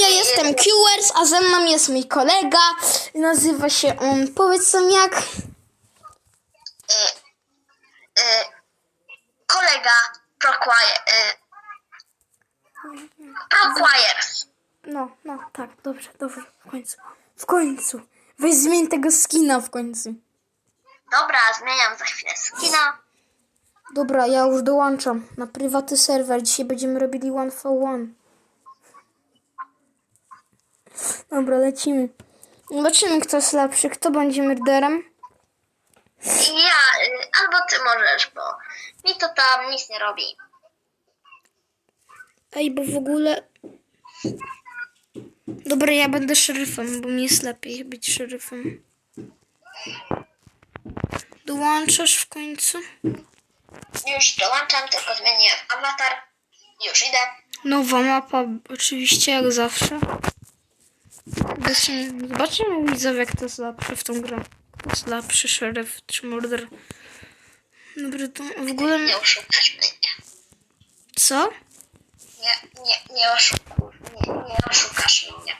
Ja jestem Qers, a ze mną jest mój kolega. Nazywa się on, powiedz sam jak. Y, y, kolega Proquire. Proquires. No, no, tak, dobrze, dobrze, w końcu. W końcu. Weź zmień tego skina w końcu. Dobra, zmieniam za chwilę skina. Dobra, ja już dołączam na prywatny serwer. Dzisiaj będziemy robili one for one. Dobra, lecimy. Zobaczymy, kto jest lepszy. Kto będzie murderem? Ja, y, albo ty możesz, bo mi to tam nic nie robi. Ej, bo w ogóle... Dobra, ja będę szeryfem, bo mi jest lepiej być szeryfem. Dołączasz w końcu? Już dołączam, tylko zmieniłem awatar. Już idę. Nowa mapa, oczywiście, jak zawsze. Zobaczymy, zobaczymy widzowie, jak to jest lepsze w tą grę. Kto jest lepszy, szeryf czy murder. Dobra, to w ogóle... Nie oszukasz mnie. Co? Nie, nie, nie oszukasz. Nie, nie oszukasz mnie.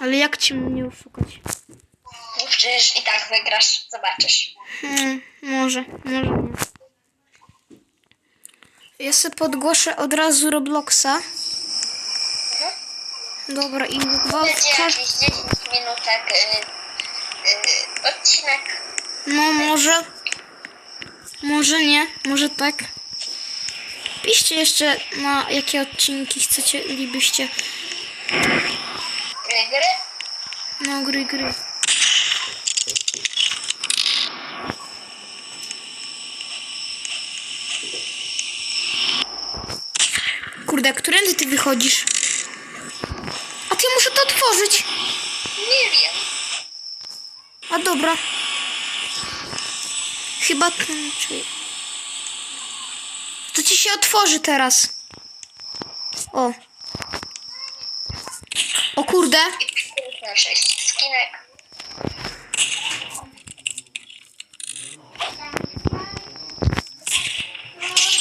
Ale jak ci mnie oszukać? No przecież i tak wygrasz, zobaczysz. Hmm, może, może nie. Ja sobie podgłoszę od razu Robloxa. Dobra, i Będzie walka. jakiś 10 minutek y, y, odcinek. No może. Może nie, może tak. Piszcie jeszcze na jakie odcinki chcecie, libyście. y, gry. No gry, gry. Kurde, którędy ty wychodzisz? A ty muszę to otworzyć. Nie wiem. A dobra. Chyba ten, czy... To ci się otworzy teraz. O. O kurde. I piękne 6 skinek.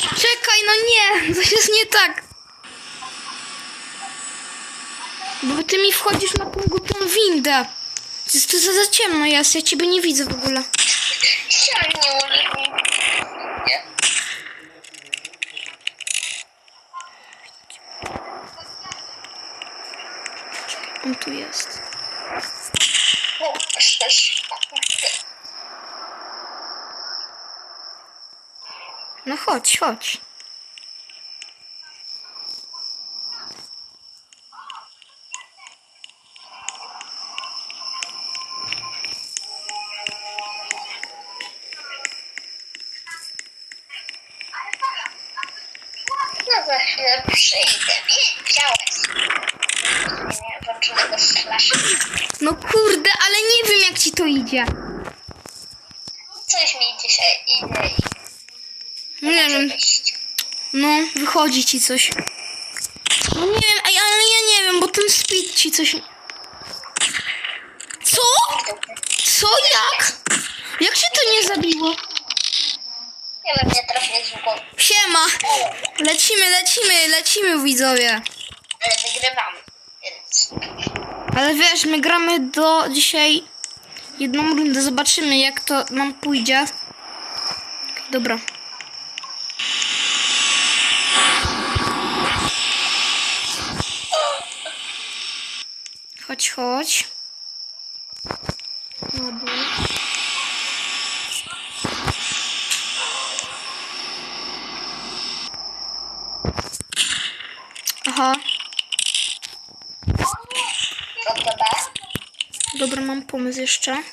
Czekaj, no nie. Coś jest nie tak. Bo ty mi wchodzisz na tą głupią windę. To jest to za, za ciemno jest, ja ciebie nie widzę w ogóle. Nie. Nie. On tu jest. O. No chodź, chodź. No kurde, ale nie wiem jak ci to idzie. Coś mi dzisiaj idzie i Nie wiem. No, wychodzi ci coś. No nie wiem, ej, ale ja nie wiem, bo ten speed ci coś... Co? Co? Jak? Jak się to nie zabiło? Nie wiem, nie trafię z głową. Siema! Lecimy, lecimy, lecimy widzowie. Ale wygrywamy. Więc Ale wiesz, my gramy do dzisiaj jedną rundę. Zobaczymy jak to nam pójdzie. Dobra. Chodź, chodź. Dół. Aha. co to da? Dobra, mam pomysł jeszcze.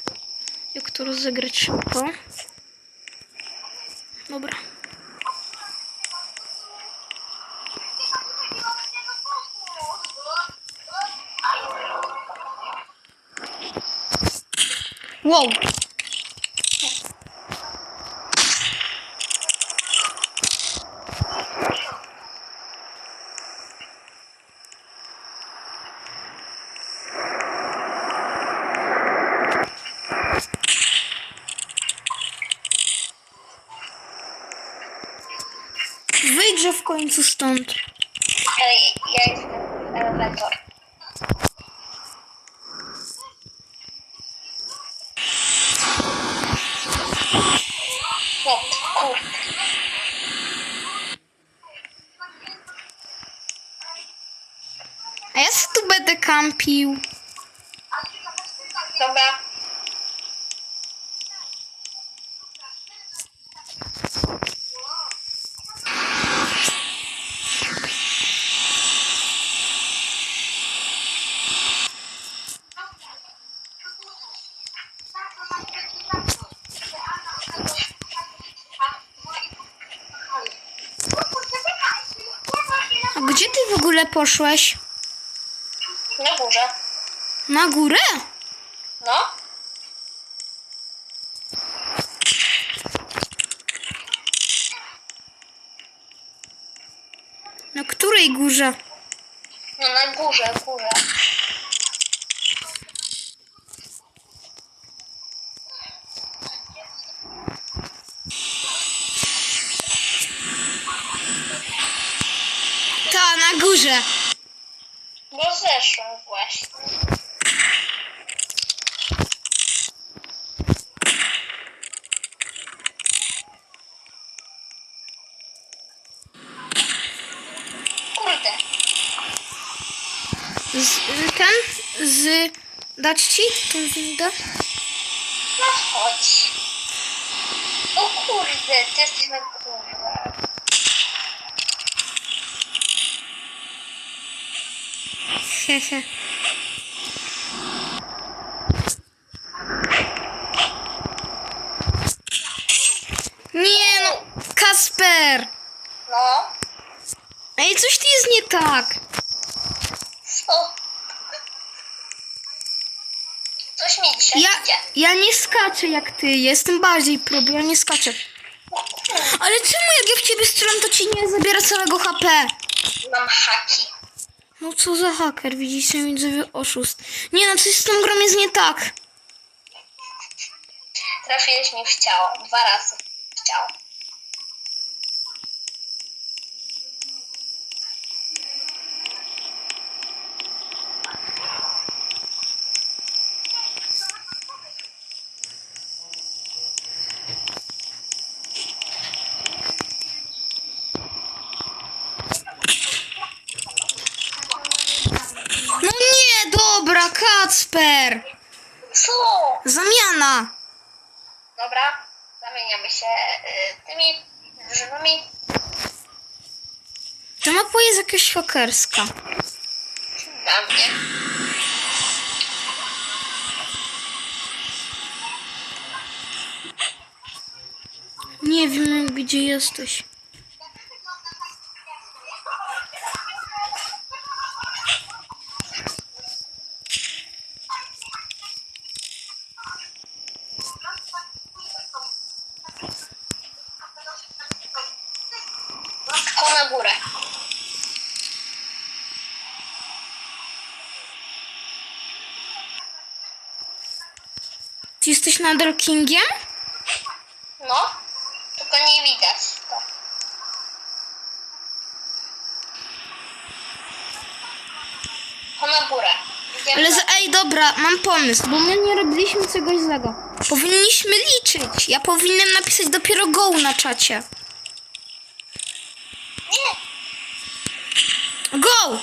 Jak to rozegrać szybko. Dobra. Wow! Wyjdźże w końcu stąd. Ja jestem elewator. A ja się tu będę kampił. Dobra. Poszłeś? Na górze. Na górę? No. Na której górze? No na górze, górze. Ta, na górze. Bo zeszłam właśnie. Kurde. Z, ten? Z... Dać ci? tą windę? No chodź. O kurde, ty jesteś na górze. Hehe. Nie no, Kasper! No. Ej, coś tu jest nie tak. Co? Coś mi dzisiaj Ja, idzie. ja nie skaczę jak ty, jestem bardziej próby, ja nie skaczę. Ale czemu jak ja w ciebie strzelam, to ci nie zabiera całego HP? Mam haki. No co za haker, widzicie, widzowie, oszust. Nie no, coś z tą grą jest nie tak. Trafiłeś mi w ciało. Dwa razy w ciało. No nie, dobra, Kacper! Co? Zamiana! Dobra, zamieniamy się y, tymi drzewami. Ta mapa jest jakaś hakerska. Na mnie. Nie wiem, gdzie jesteś. Ko na górę. Ty jesteś nadal Kingiem? No, tylko nie widać to. Ko na górę. Idziemy Ale na... za, ej, dobra, mam pomysł, bo my nie robiliśmy czegoś złego. Powinniśmy liczyć. Ja powinienem napisać dopiero go na czacie. Nie, Go!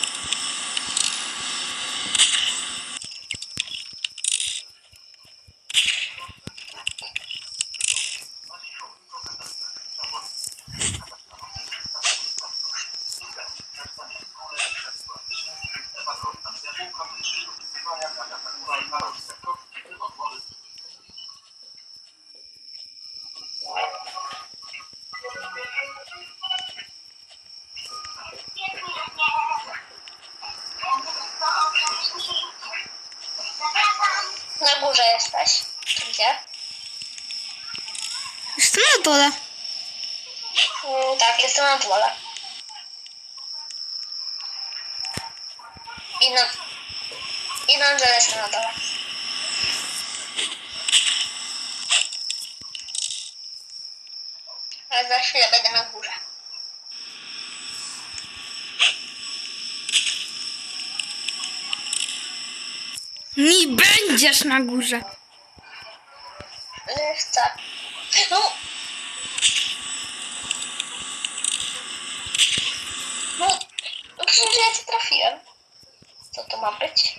na górze jesteś. Czy Gdzie? Dole. Mm, tak, jestem na dole. I na... I na dole jestem na dole. Ale za chwilę będę na górze. Nie będziesz na górze. Chcę. No! No!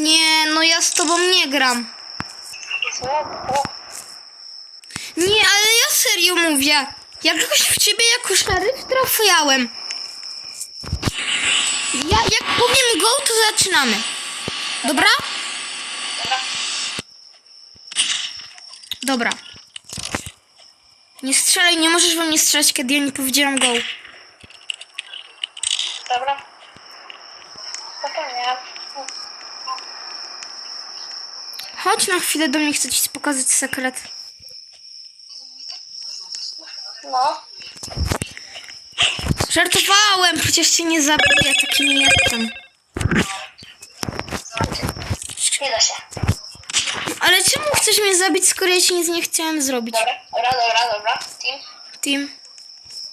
Nie, no ja z tobą nie gram. Nie, ale ja serio mówię. Ja kogoś w ciebie jako szeryf trafiałem. Ja, jak powiem go, to zaczynamy. Dobra. Dobra. Nie strzelaj, nie możesz we mnie strzelać, kiedy ja nie powiedziałam go. Dobra. Zapomniałam. Chodź na chwilę do mnie, chcę ci pokazać sekret. No. Żartowałem, przecież cię nie zabiję, taki nie jestem. Nie da się. Ale czemu chcesz mnie zabić, skoro ja ci nic nie chciałem zrobić? Dobra, dobra, dobra, dobra. Team. Team.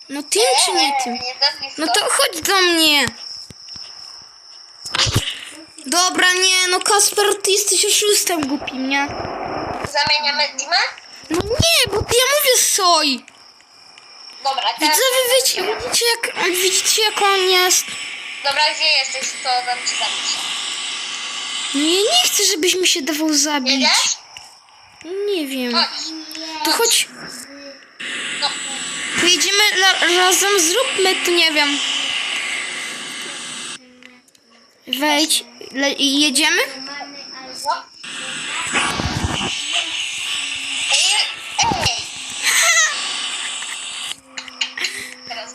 No team czy nie team? No to chodź do mnie. Dobra, nie, no Kasper, ty jesteś oszustem głupim, nie? Zamieniamy teama? No nie, bo ja mówię soj. Dobra, teraz... Widzowie, wiecie, widzicie jak, widzicie jak on jest. Dobra, gdzie jesteś, to dam ci zabić. No ja nie chcę, żebyś mi się dawał zabić. Jedziesz? Nie wiem. Chodź. To chodź, No. pojedziemy razem, zróbmy to, nie wiem. Wejdź, le- i jedziemy? No.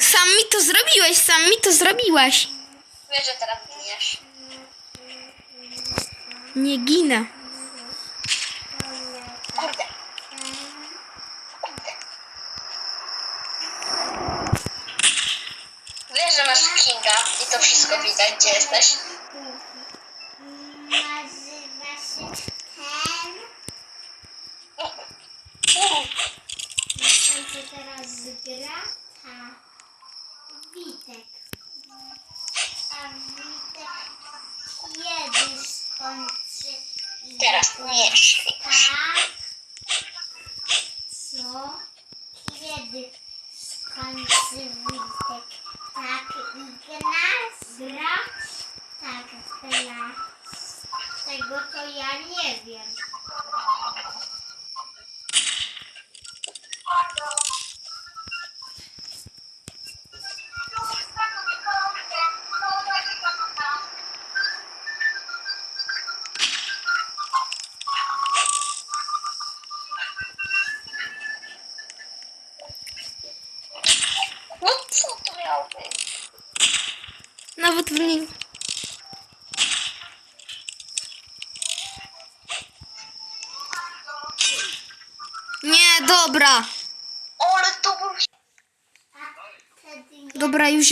Sam mi to zrobiłeś, sam mi to zrobiłeś. wiesz, że teraz giniesz. Nie ginę. Kurde. Kurde. Wiesz, że masz Kinga i to wszystko widać, gdzie jesteś. Nazywa się Ken. Uhu. Będzie teraz gra ta Witek. A Witek kiedy skończy i Teraz nie szli. tak? Co? Kiedy skończy Witek? Tak i gra? Gra? Tak, gra. Tego to ja nie wiem.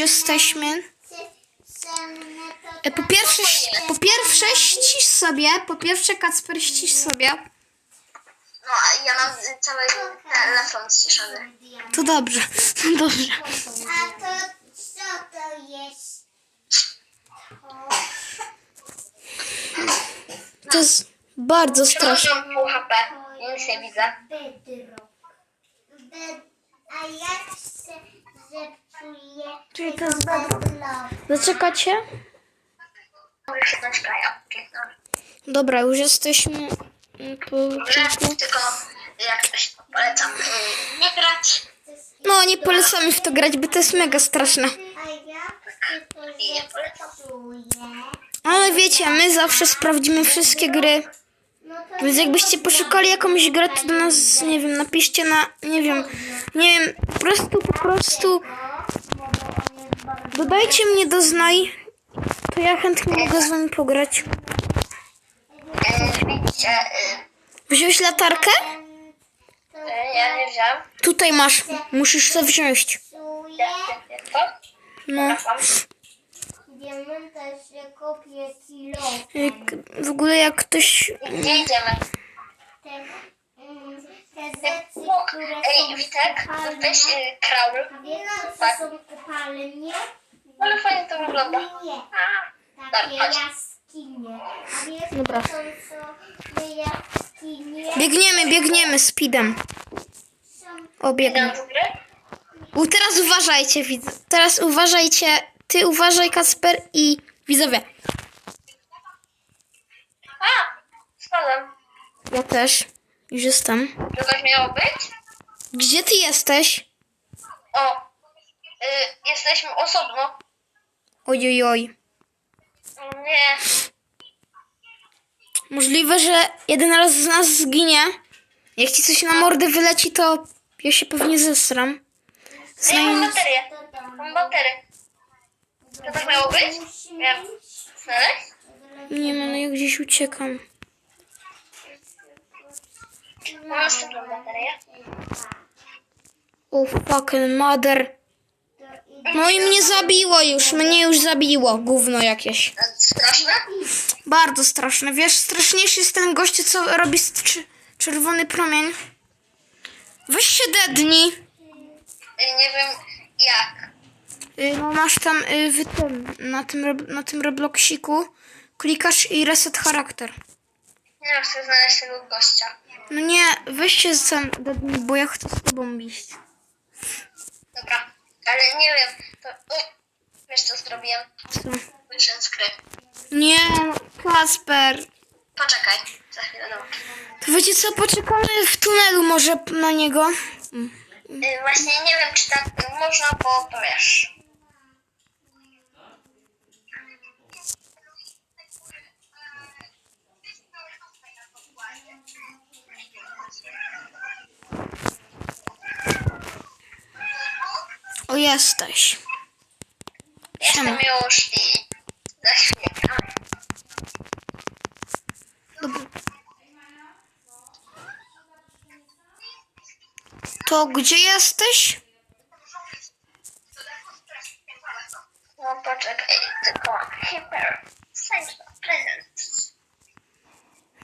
Jesteśmy. E, Po pierwsze, po pierwsze ścisz sobie, po pierwsze Kacper ścisz sobie. No, a ja mam cały telefon ściszony. To dobrze, to dobrze. A to co to jest? To jest bardzo straszne. Przepraszam, pół HP. Nic nie widzę. Bedrock. Bed... A jak się zepsuje Czyli to jest bedrock. Zaczekacie? Dobra, już jesteśmy mm, po tylko jak coś polecam y, nie grać. No, nie polecamy w to grać, bo to jest mega straszne. Polecam. Ale wiecie, my zawsze sprawdzimy wszystkie gry. No Więc jakbyście poszukali jakąś grę, to do nas, nie wiem, napiszcie na, nie wiem, nie wiem, po prostu, po prostu dodajcie mnie do znaj, to ja chętnie mogę z wami pograć. Wziąłeś latarkę? ja nie wziąłem. Tutaj masz, musisz to wziąć. No, się kopie. Jak, w ogóle jak ktoś... Gdzie idziemy? Ej, Witek, weź y, kraul. Co Tak. są kopalnie? Ale fajnie to wygląda. Nie, A, takie Dobra, chodź. jaskinie. A Dobra. są co jaskinie? Biegniemy, biegniemy speedem. Są. Idę? U, teraz uważajcie, widz. Teraz uważajcie. Ty uważaj, Kasper i widzowie. A, spadłem. Ja też. Już jestem. To coś miało być? Gdzie ty jesteś? O, y, jesteśmy osobno. Oj, oj, oj. Nie, Możliwe, że jeden raz z nas zginie. Jak ci coś na mordę wyleci, to ja się pewnie zesram. ja mam baterię. Mam baterię. To tak miało być? Miałem znaleźć? Nie wiem, no ja gdzieś uciekam. Mam następną baterię. O fucking mother. No i mnie zabiło już, mnie już zabiło, gówno jakieś. Straszne? Bardzo straszne. Wiesz, straszniejszy jest ten gościu, co robi czerwony promień. Weź się dedni. Y, Nie wiem jak. Y, No masz tam y, tym, na tym, na tym Robloxiku, klikasz i reset charakter. Nie chcę znaleźć tego gościa. No nie, weź się sam dedni, bo ja chcę z tobą iść. Dobra, ale nie wiem. To... Uj, wiesz co zrobiłem? Co? Wyszedłem z gry. Nie, Kasper. Poczekaj, za chwilę dołączę. To wiecie co, poczekamy w tunelu może na niego. Y, Właśnie nie wiem, czy tak można, bo to wiesz. O, jesteś. Jestem już. Dobra. To gdzie jesteś? No poczekaj, tylko hyper.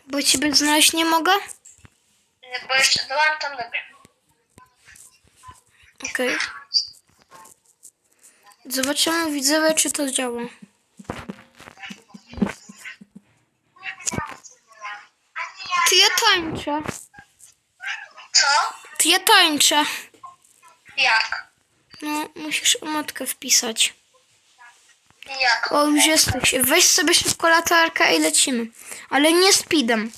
Bo ciebie znaleźć nie mogę? Bo jeszcze dołączam do gry. Okej. Zobaczymy widzowie, czy to działa. Ty ja tańczę. Co? Ty ja tańczę. Jak? No, musisz emotkę wpisać. Jak? O, już jesteś. Weź sobie szybko latarkę i lecimy. Ale nie speedem.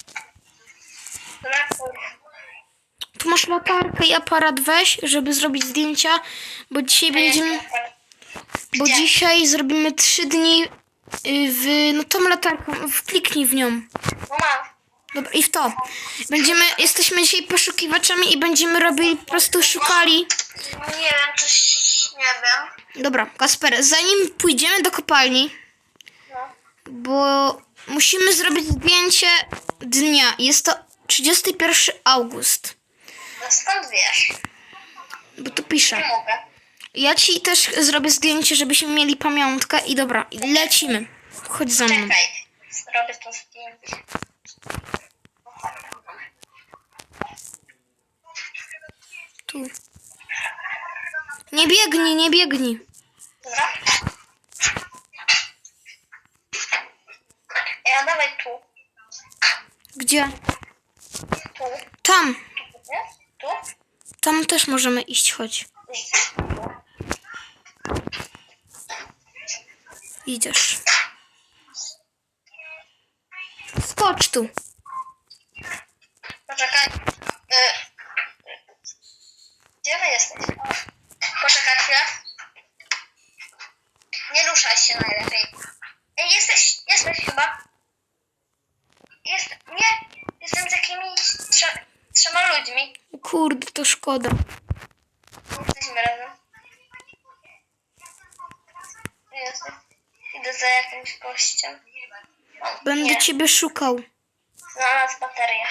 Tu masz latarkę i aparat weź, żeby zrobić zdjęcia, bo dzisiaj będziemy... Bo dzisiaj zrobimy trzy dni y, w... No tą latarką, wkliknij w nią. No mam. Dobra, i w to. Będziemy, jesteśmy dzisiaj poszukiwaczami i będziemy robili, po prostu szukali. Nie wiem, coś nie wiem. Dobra, Kasper, zanim pójdziemy do kopalni, No. bo musimy zrobić zdjęcie dnia. Jest to 31 august, No skąd wiesz? bo tu pisze. Nie mogę. Ja ci też zrobię zdjęcie, żebyśmy mieli pamiątkę i dobra, lecimy. Chodź za mną. Czekaj. Zrobię to zdjęcie. Tu. Nie biegnij, nie biegnij. Dobra? Ja dawaj tu. Gdzie? Tu. Tam. Nie? Tu? Tam też możemy iść, chodź. Idź. Idziesz. Skocz tu. Poczekaj. Y, Gdzie wy jesteś? Poczekaj chwilę. Nie ruszaj się najlepiej. Ej, jesteś, jesteś chyba. Jest, nie, jestem z jakimiś trze, trzema ludźmi. Kurde, to szkoda. Jesteśmy razem. Jestem. Idę za jakimś gościem. O, Będę nie, ciebie szukał. Znalazł baterię.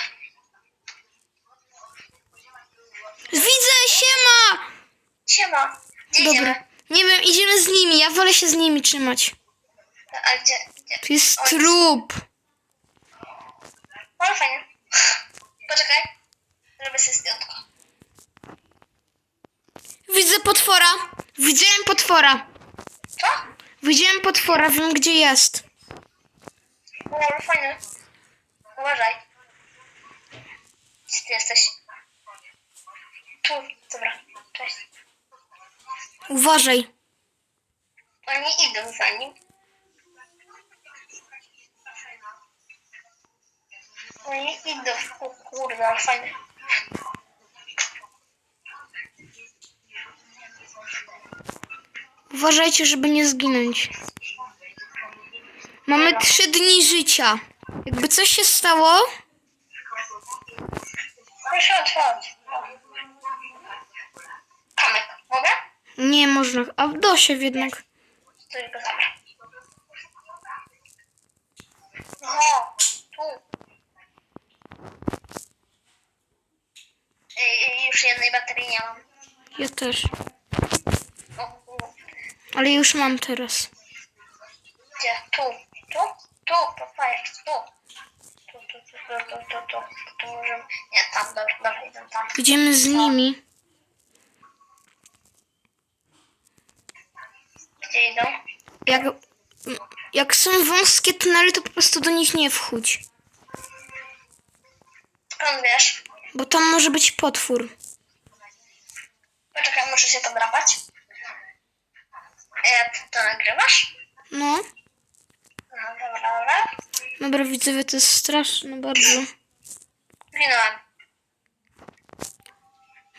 Widzę, siema! Siema. Gdzie Dobra. idziemy? Nie wiem, idziemy z nimi. Ja wolę się z nimi trzymać. A gdzie? gdzie? Tu jest Oj, trup. Ale fajnie. Poczekaj. Zrobię sobie zdjętko. Widzę potwora. Widziałem potwora. Co? Widziałem potwora, wiem gdzie jest. O, ale fajnie. Uważaj. Gdzie ty jesteś? Tu, dobra. Cześć. Uważaj. Oni idą za nim. Oni idą. O kurde, ale fajnie. Uważajcie, żeby nie zginąć. Mamy trzy dni życia. Jakby coś się stało, Chodź, chodź, chodź. Kamek, mogę? nie można. A w dosiew jednak. Zabrę. No, tu. Ej, już jednej baterii nie mam. Ja też. Ale już mam teraz. Gdzie? Tu. Tu? Tu, papajek, tu. Tu, tu, tu, tu, tu, tu, tu. Tu możemy... Nie, tam, dobra, dobra, idę tam. Idziemy z nimi. Gdzie idą? Jak, jak są wąskie tunele, to po prostu do nich nie wchódź. Skąd wiesz? Bo tam może być potwór. Poczekaj, muszę się to drapać. E, ty to nagrywasz? No. No, dobra, dobra. Dobra, widzowie, to jest straszne bardzo. Zginąłem.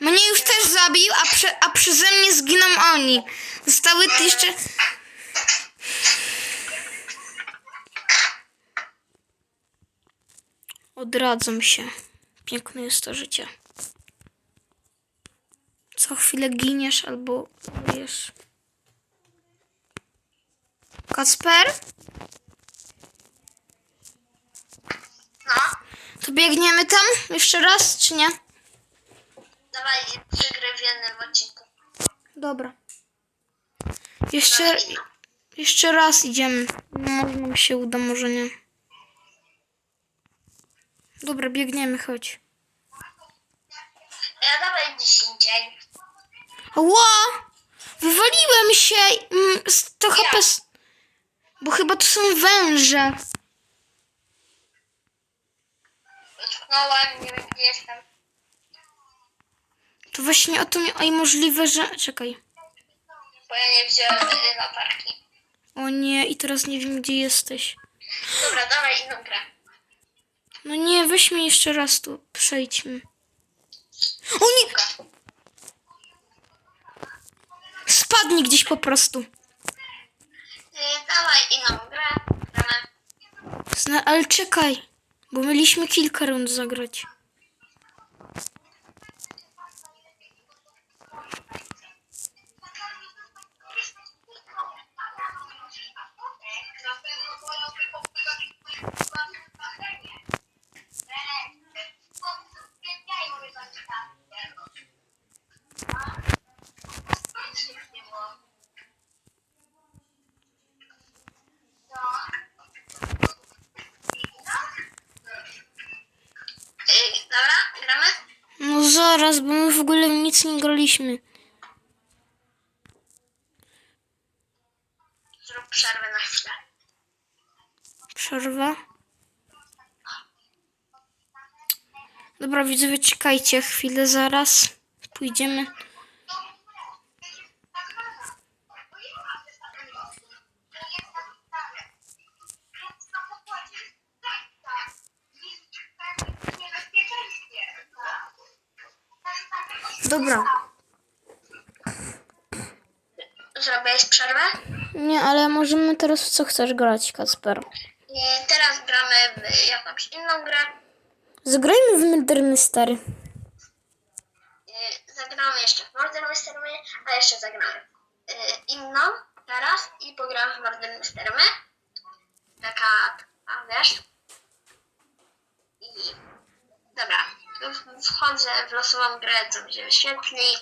Mnie już też zabił, a, prze, a przeze mnie zginą oni. Zostały jeszcze... Odradzam się. Piękne jest to życie. Co chwilę giniesz albo wiesz. Kacper? No, To biegniemy tam jeszcze raz, czy nie? dawaj trzy gry w jednym odcinku. Dobra. Jeszcze, jeszcze raz idziemy. Może nam się uda, może nie. Dobra, biegniemy, chodź. Ja dawaj gdzieś indziej. Ła! Wywaliłem się! Mm, To HP... s- Bo chyba to są węże. Utknąłem, nie wiem gdzie jestem. To właśnie o to mi... Oj, możliwe, że... Czekaj. Bo ja nie wziąłem y, latarki. O nie, i teraz nie wiem, gdzie jesteś. Dobra, dawaj inną grę. No nie, weźmy jeszcze raz tu. Przejdźmy. O nie! Spadnij gdzieś po prostu. Y, dawaj inną grę. Gramy. Zna, ale czekaj, bo mieliśmy kilka rund zagrać. Y, dobra, gramy? No zaraz, bo my w ogóle nic nie graliśmy. Zrób przerwę na chwilę. Przerwa. Dobra, widzowie, czekajcie chwilę zaraz. Pójdziemy. Dobra. Zrobiłeś przerwę? Nie, ale możemy teraz w co chcesz grać, Kasper. I teraz gramy w jakąś inną grę. Zagrajmy w Murder Mystery. Y, zagramy jeszcze w Murder Mystery, a jeszcze zagramy y, inną teraz i pogramy w Murder Mystery. Taka, a wiesz? I dobra, w- wchodzę w losową grę, co się wyświetli.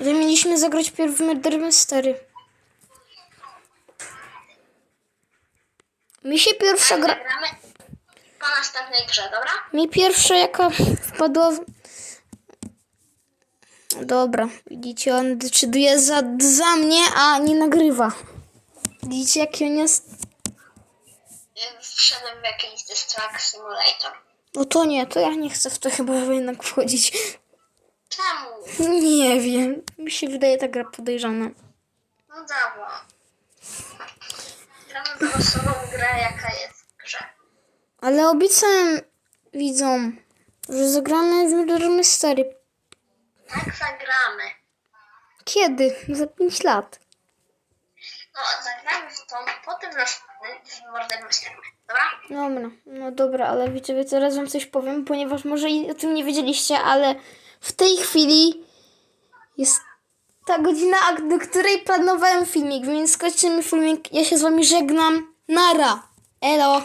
Ale mieliśmy zagrać pierw w Murder Mystery. Mi się pierwsza gra... Zagramy po następnej grze, dobra? Mi pierwsza jaka wpadła w... Dobra, widzicie, on decyduje za, za mnie, a nie nagrywa. Widzicie, jaki on jest? Wszedłem w jakiś Distract Simulator. No to nie, to ja nie chcę w to chyba jednak wchodzić. Czemu? Nie wiem, mi się wydaje ta gra podejrzana. No dobra. Gramy po losową grę, jaka jest w grze. Ale obiecałem widzom, że zagramy w Murder Mystery. Tak zagramy. Kiedy? Za 5 lat. No, zagramy w tą, potem w Murder Mystery. Dobra? Dobra, no dobra, ale widzowie, teraz wam coś powiem, ponieważ może i o tym nie wiedzieliście, ale w tej chwili jest ta godzina, do której planowałem filmik, więc skończymy filmik. Ja się z wami żegnam. Nara! Elo!